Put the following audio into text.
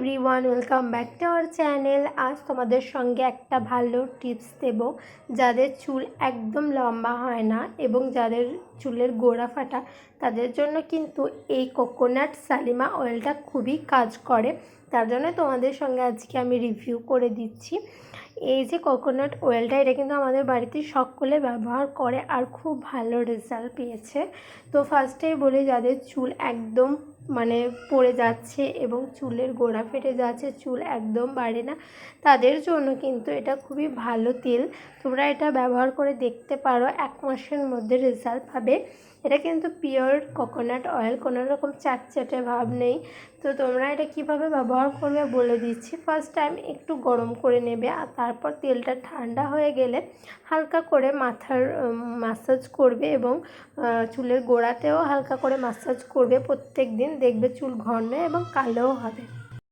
Everyone welcome back to our channel আজ তোমাদের সঙ্গে একটা ভালো টিপস দেব। যাদের চুল একদম লম্বা হয় না এবং যাদের চুলের গোড়া ফাটা, তাদের জন্য কিন্তু এই কোকোনাট সালিমা অয়েলটা খুবই কাজ করে। তার জন্য তোমাদের সঙ্গে আজকে আমি রিভিউ করে দিচ্ছি। এই যে কোকোনাট অয়েলটা এটা কিন্তু আমাদের বাড়িতে সকলে ব্যবহার করে আর খুব ভালো রেজাল্ট পেয়েছে। তো ফার্স্টেই বলি, যাদের চুল একদম মানে পড়ে যাচ্ছে এবং চুলের গোড়া ফেটে যাচ্ছে, চুল একদম বাড়ে না। তাদের জন্য কিন্তু এটা খুবই ভালো তেল। তোমরা এটা ব্যবহার করে দেখতে পারো, এক মাসের মধ্যে রেজাল্ট পাবে। এটা কিন্তু পিওর কোকোনাট অয়েল কোনো রকম চাটচাটে ভাব নেই। তো তোমরা এটা কীভাবে ব্যবহার করবে বলে দিচ্ছি। ফার্স্ট টাইম একটু গরম করে নেবে আর তারপর তেলটা ঠান্ডা হয়ে গেলে হালকা করে মাথার মাসাজ করবে এবং চুলের গোড়াতেও হালকা করে মাসাজ করবে প্রত্যেক দিন দেখবে চুল ঘন এবং কালোও হবে